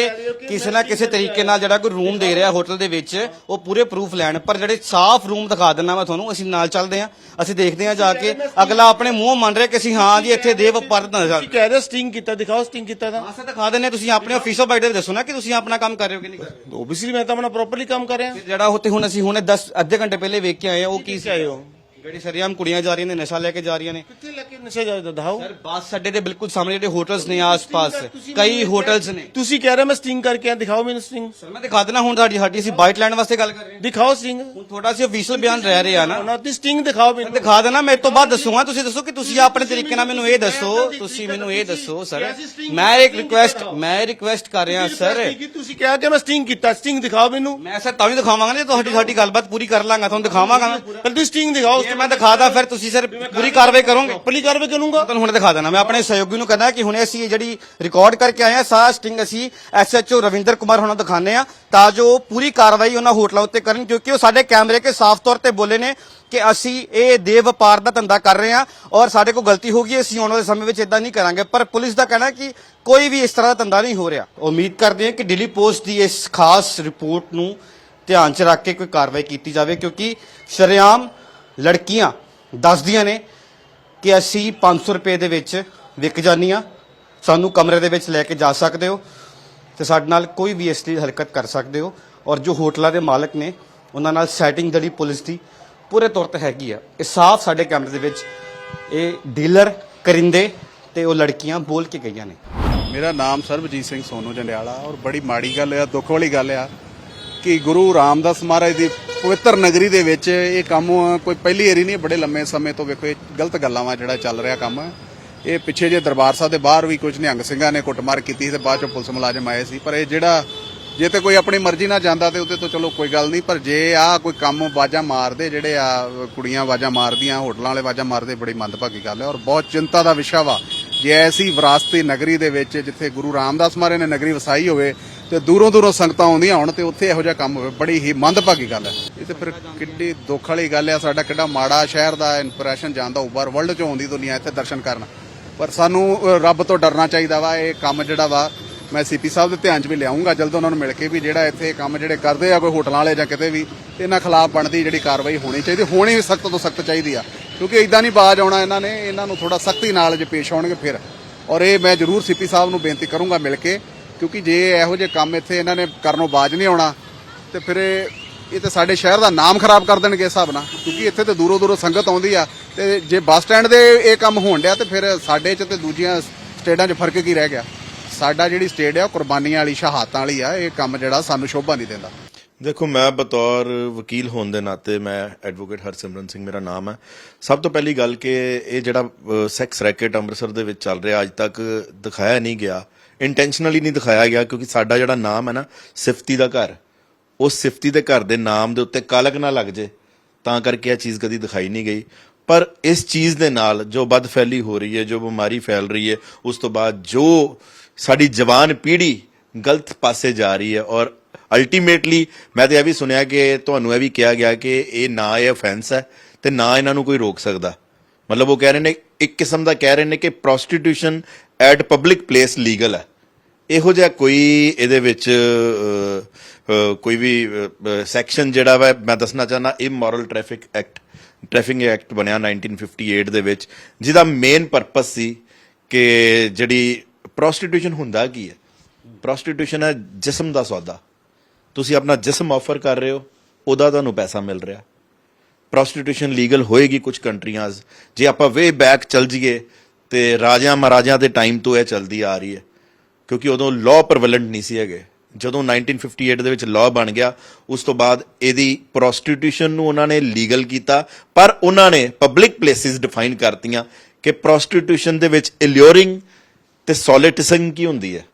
ਕਿਸੇ ਨਾ ਕਿਸੇ ਤਰੀਕੇ ਨਾਲ ਜਿਹੜਾ ਕੋਈ ਰੂਮ ਦੇ ਰਿਹਾ ਹੋਟਲ ਦੇ ਵਿੱਚ ਉਹ ਪੂਰੇ ਪ੍ਰੂਫ ਲੈਣ। ਪਰ ਜਿਹੜੇ ਸਾਫ਼ ਰੂਮ ਦਿਖਾ ਦਿੰਨਾ ਮੈਂ ਤੁਹਾਨੂੰ ਅਸੀਂ ਨਾਲ ਚੱਲਦੇ ਹਾਂ। ਅਸੀਂ ਦੇਖਦੇ ਹਾਂ ਜਾ ਕੇ ਅਗਲਾ ਆਪਣੇ ਮੂੰਹ ਮੰਨ ਰਿਹਾ ਕਿ ਅਸੀਂ ਹਾਂ ਜੀ ਇੱਥੇ ਦੇਵ ਵਪਾਰ ਦਾ ਤੁਸੀਂ ਕਹਿ ਰਹੇ ਸਟਿੰਗ ਕੀਤਾ ਦਿਖਾਓ ਸਟਿੰਗ ਕੀਤਾ ਤਾਂ। ਸਰ ਦਿਖਾ ਦਿੰਨੇ ਤੁਸੀਂ ਆਪਣੇ ਅਫੀਸਰ ਬਾਈਡਰ ਦੱਸੋ ਨਾ ਕਿ ਤੁਸੀਂ ਆਪਣਾ ਕੰਮ ਕਰ ਰਹੇ ਹੋ ਕਿ ਨਹੀਂ ਕਰ ਰਹੇ ਓਬਵੀਅਸਲੀ ਮੈਂ ਤਾਂ ਆਪਣਾ ਪ੍ਰੋਪਰਲੀ ਕੰਮ ਕਰ ਰਿਹਾ। ਜਿਹੜਾ ਉੱਥੇ ਹੁਣ ਅਸੀਂ ਹੁਣੇ 10 ਅੱਧੇ ਘੰਟੇ ਪਹਿਲੇ ਵੇਖ ਕੇ ਆਏ ਹਾਂ ਉਹ ਕੀ ਕਿਸ ਆਏ ਹੋ? ਜਿਹੜੀ ਸਰੀਆਮ ਕੁੜੀਆਂ ਜਾ ਰਹੀਆਂ ਨੇ ਨਸ਼ਾ ਲੈ ਕੇ ਜਾ ਰਹੀਆਂ ਨੇ। ਕਿੱਥੇ ਲੈ ਕੇ ਨਸ਼ਾ ਜਾ ਦਿਖਾਓ। ਸਰ ਬੱਸ ਅੱਡੇ ਦੇ ਬਿਲਕੁਲ ਸਾਹਮਣੇ ਜਿਹੜੇ ਹੋਟਲਸ ਨੇ ਆਸ-ਪਾਸ ਕਈ ਹੋਟਲਸ ਨੇ। ਤੁਸੀਂ ਕਹਿ ਰਹੇ ਮੈਂ ਸਟਿੰਗ ਕਰਕੇ ਆ ਦਿਖਾਓ ਮੈਨੂੰ ਸਟਿੰਗ ਸਰ ਮੈਂ ਦਿਖਾ ਦੇਣਾ ਹੁਣ ਸਾਡੀ ਸਾਡੀ ਅਸੀਂ ਬਾਈਟ ਲੈਣ ਵਾਸਤੇ ਗੱਲ ਕਰ ਰਹੇ ਹਾਂ। ਦਿਖਾਓ ਸਟਿੰਗ ਹੁਣ ਥੋੜਾ ਸੀ ਅਫੀਸ਼ੀਅਲ ਬਿਆਨ ਰਹਿ ਰਿਹਾ ਨਾ। ਉਹਨਾਂ ਦੀ ਸਟਿੰਗ ਦਿਖਾਓ ਮੈਨੂੰ। ਦਿਖਾ ਦੇਣਾ ਮੇਰੇ ਤੋਂ ਬਾਅਦ ਦੱਸੂਗਾ। ਤੁਸੀਂ ਦੱਸੋ ਕਿ ਤੁਸੀਂ ਆਪਣੇ ਤਰੀਕੇ ਨਾਲ ਮੈਨੂੰ ਇਹ ਦੱਸੋ। ਤੁਸੀਂ ਮੈਨੂੰ ਇਹ ਦੱਸੋ ਸਰ। ਮੈਂ ਇੱਕ ਰਿਕੁਐਸਟ ਮੈਂ ਰਿਕੁਐਸਟ ਕਰ ਰਿਹਾ ਸਰ। ਕਿ ਤੁਸੀਂ ਕਿਹਾ ਕਿ ਮੈਂ ਸਟਿੰਗ ਕੀਤਾ। ਸਟਿੰਗ ਦਿਖਾਓ ਮੈਨੂੰ। ਮੈਂ ਸਰ ਤਾਂ ਵੀ ਦਿਖਾਵਾਂਗਾ ਜੇ ਤੁਹਾਡੀ ਸਾਡੀ ਗੱਲਬਾਤ ਪੂਰੀ ਕਰ ਲਾਂਗਾ ਤੁਹਾਨੂੰ ਦਿਖਾਵਾਂਗਾ ਮੈਂ ਤੁਸੀਂ ਸਟਿੰਗ ਦਿਖਾਓ ਜੇ ਮੈਂ ਦਿਖਾਦਾ ਫਿਰ ਤੁਸੀਂ ਸਰ ਪੂਰੀ ਕਾਰਵਾਈ ਕਰੋਗੇ? ਪ੍ਰੋਪਰਲੀ ਕਾਰਵਾਈ ਕਰੂੰਗਾ? ਤੁਹਾਨੂੰ ਹੁਣ ਦਿਖਾ ਦੇਣਾ ਮੈਂ ਆਪਣੇ ਸਹਿਯੋਗੀ ਨੂੰ ਕਹਿੰਦਾ ਕਿ ਹੁਣੇ ਅਸੀਂ ਜਿਹੜੀ ਰਿਕਾਰਡ ਕਰਕੇ ਆਏ ਆ ਸਾਰਾ ਸਟਿੰਗ ਅਸੀਂ ਐਸਐਚਓ ਰਵਿੰਦਰ ਕੁਮਾਰ ਹੁਣਾਂ ਦਿਖਾਣੇ ਆ ਤਾਂ ਜੋ ਪੂਰੀ ਕਾਰਵਾਈ ਉਹਨਾਂ ਹੋਟਲਾਂ ਉੱਤੇ ਕਰਨ ਕਿਉਂਕਿ ਉਹ ਸਾਡੇ ਕੈਮਰੇ ਕੇ ਸਾਫ਼ ਤੌਰ ਤੇ ਬੋਲੇ ਨੇ ਕਿ ਅਸੀਂ ਇਹ ਦੇਵ ਵਪਾਰ ਦਾ ਧੰਦਾ ਕਰ ਰਹੇ ਹਾਂ ਔਰ ਸਾਡੇ ਕੋਲ ਗਲਤੀ ਹੋ ਗਈ ਅਸੀਂ ਆਉਣ ਵਾਲੇ ਸਮੇਂ ਵਿੱਚ ਇਦਾਂ ਨਹੀਂ ਕਰਾਂਗੇ। ਪਰ ਪੁਲਿਸ ਦਾ ਕਹਿਣਾ ਕਿ ਕੋਈ ਵੀ ਇਸ ਤਰ੍ਹਾਂ ਦਾ ਧੰਦਾ ਨਹੀਂ ਹੋ ਰਿਹਾ। ਉਮੀਦ ਕਰਦੇ ਹਾਂ ਕਿ ਦਿੱਲੀ ਪੋਸਟ ਦੀ ਇਸ ਖਾਸ ਰਿਪੋਰਟ ਨੂੰ ਧਿਆਨ 'ਚ ਰੱਖ ਕੇ ਕੋਈ ਕਾਰਵਾਈ ਕੀਤੀ ਜਾਵੇ ਕਿਉਂਕਿ ਸ਼ਰੇਆਮ ਲੜਕੀਆਂ ਦੱਸਦੀਆਂ ਨੇ ਕਿ ਅਸੀਂ 500 ਰੁਪਏ ਦੇ ਵਿੱਚ ਵਿਕ ਜਾਂਦੀਆਂ ਸਾਨੂੰ ਕਮਰੇ ਦੇ ਵਿੱਚ ਲੈ ਕੇ ਜਾ ਸਕਦੇ ਹੋ ਤੇ ਸਾਡੇ ਨਾਲ ਕੋਈ ਵੀ ਇਸ ਲਈ ਹਰਕਤ ਕਰ ਸਕਦੇ ਹੋ। ਔਰ ਜੋ ਹੋਟਲਾਂ ਦੇ ਮਾਲਕ ਨੇ, ਉਹਨਾਂ ਨਾਲ ਸੈਟਿੰਗ ਜਿਹੜੀ ਪੁਲਿਸ ਦੀ ਪੂਰੇ ਤੌਰ ਤੇ ਹੈਗੀ ਆ। ਇਹ ਸਾਫ਼ ਸਾਡੇ ਕੈਮਰੇ ਦੇ ਵਿੱਚ ਇਹ ਡੀਲਰ ਕਰਿੰਦੇ ਤੇ ਉਹ ਲੜਕੀਆਂ ਬੋਲ ਕੇ ਗਈਆਂ ਨੇ। ਮੇਰਾ ਨਾਮ ਸਰਬਜੀਤ ਸਿੰਘ ਸੋਨੂ ਜੰਡਿਆਲਾ ਔਰ ਬੜੀ ਮਾੜੀ ਗੱਲ ਆ, ਦੁੱਖ ਵਾਲੀ ਗੱਲ ਆ ਕਿ ਗੁਰੂ ਰਾਮਦਾਸ ਮਹਾਰਾਜ ਦੀ ਪਵਿੱਤਰ ਨਗਰੀ ਦੇ ਵਿੱਚ ਇਹ ਕੰਮ, ਕੋਈ ਪਹਿਲੀ ਏਰੀ ਨਹੀਂ, ਬੜੇ ਲੰਮੇ ਸਮੇਂ ਤੋਂ ਵੇਖੋ, ਇਹ ਗਲਤ ਗੱਲਾਂ ਵਾ ਜਿਹੜਾ ਚੱਲ ਰਿਹਾ ਕੰਮ। ਇਹ ਪਿੱਛੇ ਜੇ ਦਰਬਾਰ ਸਾਹਿਬ ਦੇ ਬਾਹਰ ਵੀ ਕੁਝ ਨਿਹੰਗ ਸਿੰਘਾਂ ਨੇ ਕੁੱਟਮਾਰ ਕੀਤੀ ਤੇ ਬਾਅਦ ਚੋਂ ਪੁਲਿਸ ਮੁਲਾਜ਼ਮ ਆਏ ਸੀ। ਪਰ ਇਹ ਜਿਹੜਾ, ਜੇ ਤੇ ਕੋਈ ਆਪਣੀ ਮਰਜ਼ੀ ਨਾਲ ਜਾਂਦਾ ਤੇ ਉਹਦੇ ਤੋਂ ਚਲੋ ਕੋਈ ਗੱਲ ਨਹੀਂ, ਪਰ ਜੇ ਆ ਕੋਈ ਕੰਮ ਬਾਜਾ ਮਾਰਦੇ, ਜਿਹੜੇ ਆ ਕੁੜੀਆਂ ਬਾਜਾ ਮਾਰਦੀਆਂ, ਹੋਟਲਾਂ ਵਾਲੇ ਬਾਜਾ ਮਾਰਦੇ, ਬੜੀ ਮੰਦਭਾਗੀ ਗੱਲ ਹੈ। ਔਰ ਬਹੁਤ ਚਿੰਤਾ ਦਾ ਵਿਸ਼ਾ ਵਾ, ਜੇ ਐਸੀ ਵਿਰਾਸਤੀ ਨਗਰੀ ਦੇ ਵਿੱਚ ਜਿੱਥੇ ਗੁਰੂ ਰਾਮਦਾਸ ਮਹਾਰਾਜ ਨੇ ਨਗਰੀ ਵਸਾਈ ਹੋਵੇ ਤੇ ਦੂਰੋਂ ਦੂਰੋਂ ਸੰਗਤਾਂ ਆਉਂਦੀਆਂ ਹੋਣ ਤੇ ਉੱਥੇ ਇਹੋ ਜਿਹਾ ਕੰਮ ਹੋਵੇ ਬੜੀ ਹੀ ਮੰਦਭਾਗੀ ਗੱਲ ਹੈ। ਇਹ ਤੇ ਫਿਰ ਕਿੱਡੀ ਦੁੱਖ ਵਾਲੀ ਗੱਲ ਆ ਸਾਡਾ ਕਿੱਡਾ ਮਾੜਾ ਸ਼ਹਿਰ ਦਾ ਇੰਪ੍ਰੈਸ਼ਨ ਜਾਂਦਾ ਉੱਪਰ ਵਰਲਡ ਚੋਂ ਆਉਂਦੀ ਦੁਨੀਆ ਇੱਥੇ ਦਰਸ਼ਨ ਕਰਨ। ਪਰ ਸਾਨੂੰ ਰੱਬ ਤੋਂ ਡਰਨਾ ਚਾਹੀਦਾ ਵਾ, ਇਹ ਕੰਮ ਜਿਹੜਾ ਵਾ, ਮੈਂ ਸੀਪੀ ਸਾਹਿਬ ਦੇ ਧਿਆਨ 'ਚ ਵੀ ਲਿਆਉਂਗਾ ਜਲਦ ਉਹਨਾਂ ਨੂੰ ਮਿਲ ਕੇ ਵੀ ਜਿਹੜਾ ਇੱਥੇ ਕੰਮ ਜਿਹੜੇ ਕਰਦੇ ਆ, ਕੋਈ ਹੋਟਲਾਂ ਵਾਲੇ ਜਾਂ ਕਿਤੇ ਵੀ, ਇਹਨਾਂ ਖਿਲਾਫ ਬਣਦੀ ਜਿਹੜੀ ਕਾਰਵਾਈ ਹੋਣੀ ਚਾਹੀਦੀ, ਹੋਣੀ ਵੀ ਸਖਤ ਤੋਂ ਸਖਤ ਚਾਹੀਦੀ ਆ। ਕਿਉਂਕਿ ਇਦਾਂ ਨਹੀਂ ਬਾਜ ਆਉਣਾ ਇਹਨਾਂ ਨੇ, ਇਹਨਾਂ ਨੂੰ ਥੋੜਾ ਸਖਤੀ ਨਾਲ ਜੇ ਪੇਸ਼ ਆਉਣਗੇ ਫਿਰ। ਔਰ ਇਹ ਮੈਂ ਜ਼ਰੂਰ ਸੀਪੀ ਸਾਹਿਬ ਨੂੰ ਬੇਨਤੀ ਕਰੂੰਗਾ ਮਿਲ ਕੇ ਕਿਉਂਕਿ ਜੇ ਇਹੋ ਜਿਹੇ ਕੰਮ ਇੱਥੇ ਇਹਨਾਂ ਨੇ ਕਰਨੋਂ ਬਾਜ ਨਹੀਂ ਆਉਣਾ, ਤੇ ਫਿਰ ਇਹ ਇਹ ਤੇ ਸਾਡੇ ਸ਼ਹਿਰ ਦਾ ਨਾਮ ਖਰਾਬ ਕਰ ਦੇਣਗੇ ਹਿਸਾਬ ਨਾਲ। ਕਿਉਂਕਿ ਇੱਥੇ ਤੇ ਦੂਰੋਂ ਦੂਰੋਂ ਸੰਗਤ ਆਉਂਦੀ ਆ, ਤੇ ਜੇ ਬੱਸ ਸਟੈਂਡ ਦੇ ਇਹ ਕੰਮ ਹੋਣ ਡਿਆ, ਤੇ ਫਿਰ ਸਾਡੇ 'ਚ ਤੇ ਦੂਜੀਆਂ ਸਟੇਟਾਂ 'ਚ ਫ਼ਰਕ ਕੀ ਰਹਿ ਗਿਆ? ਸਾਡਾ ਜਿਹੜੀ ਸਟੇਟ ਆ, ਉਹ ਕੁਰਬਾਨੀਆਂ ਵਾਲੀ, ਸ਼ਹਾਦਤਾਂ ਵਾਲੀ ਆ, ਇਹ ਕੰਮ ਜਿਹੜਾ ਸਾਨੂੰ ਸ਼ੋਭਾ ਨਹੀਂ ਦਿੰਦਾ। ਦੇਖੋ, ਮੈਂ ਬਤੌਰ ਵਕੀਲ ਹੋਣ ਦੇ ਨਾਤੇ ਮੈਂ ਐਡਵੋਕੇਟ ਹਰਸਿਮਰਨ ਸਿੰਘ ਮੇਰਾ ਨਾਮ ਹੈ ਸਭ ਤੋਂ ਪਹਿਲੀ ਗੱਲ ਕਿ ਇਹ ਜਿਹੜਾ ਸੈਕਸ ਰੈਕੇਟ ਅੰਮ੍ਰਿਤਸਰ ਦੇ ਵਿੱਚ ਚੱਲ ਰਿਹਾ, ਅੱਜ ਤੱਕ ਦਿਖਾਇਆ ਨਹੀਂ ਗਿਆ। ਇੰਟੈਂਸ਼ਨਲੀ ਨਹੀਂ ਦਿਖਾਇਆ ਗਿਆ ਕਿਉਂਕਿ ਸਾਡਾ ਜਿਹੜਾ ਨਾਮ ਹੈ ਨਾ, ਸਿਫਤੀ ਦਾ ਘਰ ਉਸ ਸਿਫਤੀ ਦੇ ਘਰ ਦੇ ਨਾਮ ਦੇ ਉੱਤੇ ਕਾਲਕ ਨਾ ਲੱਗ ਜੇ, ਤਾਂ ਕਰਕੇ ਇਹ ਚੀਜ਼ ਕਦੀ ਦਿਖਾਈ ਨਹੀਂ ਗਈ। ਪਰ ਇਸ ਚੀਜ਼ ਦੇ ਨਾਲ ਜੋ ਬਦਫੈਲੀ ਹੋ ਰਹੀ ਹੈ, ਜੋ ਬਿਮਾਰੀ ਫੈਲ ਰਹੀ ਹੈ, ਉਸ ਤੋਂ ਬਾਅਦ ਜੋ ਸਾਡੀ ਜਵਾਨ ਪੀੜ੍ਹੀ ਗਲਤ ਪਾਸੇ ਜਾ ਰਹੀ ਹੈ ਔਰ ਅਲਟੀਮੇਟਲੀ ਮੈਂ ਤੇ ਇਹ ਵੀ ਸੁਣਿਆ ਕਿ ਤੁਹਾਨੂੰ ਇਹ ਵੀ ਕਿਹਾ ਗਿਆ ਕਿ ਇਹ ਨਾ ਇਹ ਅਫੈਂਸ ਹੈ ਤੇ ਨਾ ਇਹਨਾਂ ਨੂੰ ਕੋਈ ਰੋਕ ਸਕਦਾ। ਮਤਲਬ ਉਹ ਕਹਿ ਰਹੇ ਨੇ, ਇੱਕ ਕਿਸਮ ਦਾ ਕਹਿ ਰਹੇ ਨੇ ਕਿ prostitution at public place legal ਹੈ। ਇਹੋ ਜਿਹਾ ਕੋਈ ਇਹਦੇ ਵਿੱਚ ਕੋਈ ਵੀ ਸੈਕਸ਼ਨ ਜਿਹੜਾ ਵਾ, ਮੈਂ ਦੱਸਣਾ ਚਾਹਨਾ immoral traffic act traffic act ਬਣਿਆ 1958 ਦੇ ਵਿੱਚ, ਜਿਹਦਾ ਮੇਨ ਪਰਪਸ ਸੀ ਕਿ ਜਿਹੜੀ ਪ੍ਰੋਸਟੀਟਿਊਸ਼ਨ ਹੁੰਦਾ ਕੀ ਹੈ? ਪ੍ਰੋਸਟੀਟਿਊਸ਼ਨ ਹੈ ਜਿਸਮ ਦਾ ਸੌਦਾ। ਤੁਸੀਂ ਆਪਣਾ ਜਿਸਮ ਆਫਰ ਕਰ ਰਹੇ ਹੋ, ਉਹਦਾ ਤੁਹਾਨੂੰ ਪੈਸਾ ਮਿਲ ਰਿਹਾ। ਪ੍ਰੋਸਟੀਟਿਊਸ਼ਨ ਲੀਗਲ ਹੋਏਗੀ ਕੁਝ ਕੰਟਰੀਆਂ ਜੇ ਆਪਾਂ ਵੇ ਬੈਕ ਚੱਲ ਜੀਏ ਤੇ ਰਾਜਿਆਂ ਮਹਾਰਾਜਿਆਂ ਦੇ ਟਾਈਮ ਤੋਂ ਇਹ ਚੱਲਦੀ ਆ ਰਹੀ ਹੈ। ਕਿਉਂਕਿ ਉਦੋਂ ਲਾਅ ਪ੍ਰਵਲੈਂਟ ਨਹੀਂ ਸੀ ਹੈਗੇ। ਜਦੋਂ 1958 ਦੇ ਵਿੱਚ ਲਾਅ ਬਣ ਗਿਆ, ਉਸ ਤੋਂ ਬਾਅਦ ਇਹਦੀ ਪ੍ਰੋਸਟੀਟਿਊਸ਼ਨ ਨੂੰ ਉਹਨਾਂ ਨੇ ਲੀਗਲ ਕੀਤਾ, ਪਰ ਉਹਨਾਂ ਨੇ ਪਬਲਿਕ ਪਲੇਸਿਸ ਡਿਫਾਈਨ ਕਰਤੀਆਂ ਕਿ ਪ੍ਰੋਸਟੀਟਿਊਸ਼ਨ ਦੇ ਵਿੱਚ ਇਲਿਓਰਿੰਗ ਤੇ ਸੋਲਿਟਿਸਮ ਕੀ ਹੁੰਦੀ ਹੈ।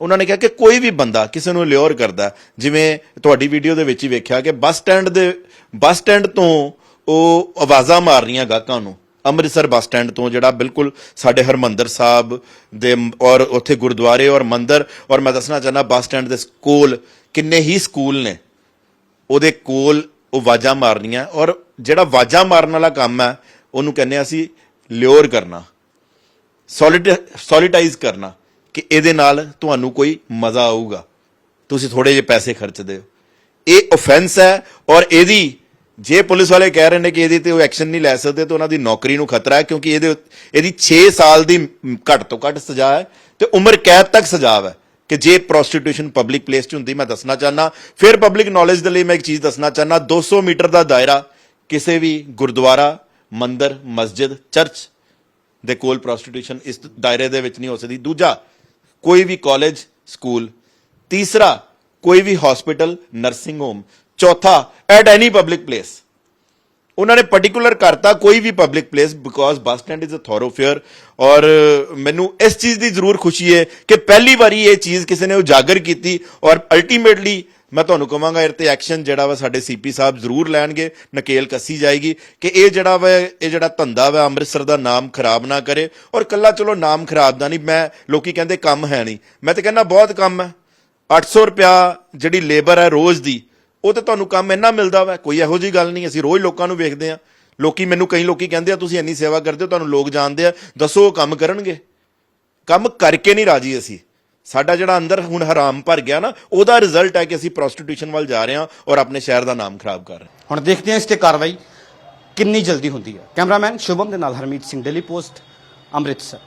ਉਹਨਾਂ ਨੇ ਕਿਹਾ ਕਿ ਕੋਈ ਵੀ ਬੰਦਾ ਕਿਸੇ ਨੂੰ ਲਿਓਰ ਕਰਦਾ, ਜਿਵੇਂ ਤੁਹਾਡੀ ਵੀਡੀਓ ਦੇ ਵਿੱਚ ਹੀ ਵੇਖਿਆ ਕਿ ਬੱਸ ਸਟੈਂਡ ਦੇ, ਬੱਸ ਸਟੈਂਡ ਤੋਂ ਉਹ ਆਵਾਜ਼ਾਂ ਮਾਰ ਰਹੀਆਂ ਗਾਹਕਾਂ ਨੂੰ। ਅੰਮ੍ਰਿਤਸਰ ਬੱਸ ਸਟੈਂਡ ਤੋਂ ਜਿਹੜਾ ਬਿਲਕੁਲ ਸਾਡੇ ਹਰਮੰਦਰ ਸਾਹਿਬ ਦੇ ਔਰ ਉੱਥੇ ਗੁਰਦੁਆਰੇ ਔਰ ਮੰਦਿਰ, ਔਰ ਮੈਂ ਦੱਸਣਾ ਚਾਹੁੰਦਾ ਬੱਸ ਸਟੈਂਡ ਦੇ ਕੋਲ ਕਿੰਨੇ ਹੀ ਸਕੂਲ ਨੇ। ਉਹਦੇ ਕੋਲ ਉਹ ਵਾਜਾਂ ਮਾਰਨੀਆਂ ਔਰ ਜਿਹੜਾ ਵਾਜਾਂ ਮਾਰਨ ਵਾਲਾ ਕੰਮ ਹੈ, ਉਹਨੂੰ ਕਹਿੰਦੇ ਆ ਅਸੀਂ ਲਿਓਰ ਕਰਨਾ, ਸੋਲਿਡ, ਸੋਲਿਟਾਈਜ਼ ਕਰਨਾ ਕਿ ਇਹਦੇ ਨਾਲ ਤੁਹਾਨੂੰ ਕੋਈ ਮਜ਼ਾ ਆਊਗਾ। ਤੁਸੀਂ ਥੋੜੇ ਜਿਹੇ ਪੈਸੇ ਖਰਚਦੇ ਹੋ। ਇਹ ਆਫੈਂਸ ਹੈ ਔਰ ਇਹਦੀ ਜੇ ਪੁਲਿਸ ਵਾਲੇ ਕਹਿ ਰਹੇ ਨੇ ਕਿ ਇਹਦੇ ਤੇ ਉਹ ਐਕਸ਼ਨ ਨਹੀਂ ਲੈ ਸਕਦੇ, ਤਾਂ ਉਹਨਾਂ ਦੀ ਨੌਕਰੀ ਨੂੰ ਖਤਰਾ ਹੈ, ਕਿਉਂਕਿ ਇਹਦੇ ਇਹਦੀ 6 ਸਾਲ ਦੀ ਘੱਟ ਤੋਂ ਘੱਟ ਸਜ਼ਾ ਹੈ ਤੇ ਉਮਰ ਕੈਦ ਤੱਕ ਸਜ਼ਾ ਹੈ ਕਿ ਜੇ ਪ੍ਰੋਸਟੀਟਿਊਸ਼ਨ ਪਬਲਿਕ ਪਲੇਸ 'ਚ ਹੁੰਦੀ, ਮੈਂ ਦੱਸਣਾ ਚਾਹਨਾ ਫਿਰ ਪਬਲਿਕ ਨੌਲੇਜ ਦੇ ਲਈ ਮੈਂ ਇੱਕ ਚੀਜ਼ ਦੱਸਣਾ ਚਾਹਨਾ 200 ਮੀਟਰ ਦਾ ਦਾਇਰਾ, ਕਿਸੇ ਵੀ ਗੁਰਦੁਆਰਾ, ਮੰਦਰ, ਮਸਜਿਦ, ਚਰਚ ਦੇ ਕੋਲ ਪ੍ਰੋਸਟੀਟਿਊਸ਼ਨ ਇਸ ਦਾਇਰੇ ਦੇ ਵਿੱਚ ਨਹੀਂ ਹੋ ਸਕਦੀ। ਦੂਜਾ, ਕੋਈ ਵੀ ਕਾਲਜ ਸਕੂਲ ਤੀਸਰਾ, ਕੋਈ ਵੀ ਹਸਪੀਟਲ ਨਰਸਿੰਗ ਹੋਮ ਚੌਥਾ ਐਟ ਐਨੀ ਪਬਲਿਕ ਪਲੇਸ ਉਹਨਾਂ ਨੇ ਪਾਰਟਿਕੂਲਰ ਕਰਤਾ ਕੋਈ ਵੀ public place because bus stand is a thoroughfare ਔਰ ਮੈਨੂੰ ਇਸ ਚੀਜ਼ ਦੀ ਜ਼ਰੂਰ ਖੁਸ਼ੀ ਹੈ ਕਿ ਪਹਿਲੀ ਵਾਰੀ ਇਹ ਚੀਜ਼ ਕਿਸੇ ਨੇ ਉਜਾਗਰ ਕੀਤੀ ਔਰ ਅਲਟੀਮੇਟਲੀ ਮੈਂ ਤੁਹਾਨੂੰ ਕਹਾਂਗਾ ਇਹ ਤੇ ਐਕਸ਼ਨ ਜਿਹੜਾ ਵਾ ਸਾਡੇ ਸੀਪੀ ਸਾਹਿਬ ਜ਼ਰੂਰ ਲੈਣਗੇ, ਨਕੇਲ ਕੱਸੀ ਜਾਏਗੀ ਕਿ ਇਹ ਜਿਹੜਾ ਵਾ, ਇਹ ਜਿਹੜਾ ਧੰਦਾ ਵਾ ਅੰਮ੍ਰਿਤਸਰ ਦਾ ਨਾਮ ਖਰਾਬ ਨਾ ਕਰੇ ਔਰ ਕੱਲਾ ਚਲੋ ਨਾਮ ਖਰਾਬ ਦਾ ਨਹੀਂ, ਮੈਂ ਲੋਕੀ ਕਹਿੰਦੇ ਕੰਮ ਹੈ ਨਹੀਂ। ਮੈਂ ਤੇ ਕਹਿੰਦਾ ਬਹੁਤ ਕੰਮ ਹੈ। 800 ਰੁਪਿਆ ਜਿਹੜੀ ਲੇਬਰ ਹੈ ਰੋਜ਼ ਦੀ ਉਹ ਤੇ ਤੁਹਾਨੂੰ ਕੰਮ ਇੰਨਾ ਮਿਲਦਾ ਵਾ, ਕੋਈ ਇਹੋ ਜੀ ਗੱਲ ਨਹੀਂ, ਅਸੀਂ ਰੋਜ਼ ਲੋਕਾਂ ਨੂੰ ਵੇਖਦੇ ਆ। ਲੋਕੀ ਮੈਨੂੰ ਕਈ ਲੋਕੀ ਕਹਿੰਦੇ ਆ, ਤੁਸੀਂ ਇੰਨੀ ਸੇਵਾ ਕਰਦੇ ਹੋ, ਤੁਹਾਨੂੰ ਲੋਕ ਜਾਣਦੇ ਆ, ਦੱਸੋ ਉਹ ਕੰਮ ਕਰਨਗੇ। ਕੰਮ ਕਰਕੇ ਨਹੀਂ ਰਾਜੀ ਅਸੀਂ। ਸਾਡਾ ਜਿਹੜਾ ਅੰਦਰ ਹੁਣ ਹਰਾਮ ਭਰ ਗਿਆ ਨਾ, ਉਹਦਾ ਰਿਜ਼ਲਟ ਹੈ ਕਿ ਅਸੀਂ ਪ੍ਰੋਸਟੀਟਿਊਸ਼ਨ ਵੱਲ ਜਾ ਰਹੇ ਹਾਂ ਔਰ ਆਪਣੇ ਸ਼ਹਿਰ ਦਾ ਨਾਮ ਖਰਾਬ ਕਰ ਰਹੇ ਹਾਂ ਹੁਣ ਦੇਖਦੇ ਹਾਂ ਇਸ ਤੇ ਕਾਰਵਾਈ ਕਿੰਨੀ ਜਲਦੀ ਹੁੰਦੀ ਹੈ। ਕੈਮਰਾਮੈਨ ਸ਼ੁਭਮ ਦੇ ਨਾਲ ਹਰਮੀਤ ਸਿੰਘ ਦਿੱਲੀ ਪੋਸਟ, ਅੰਮ੍ਰਿਤਸਰ।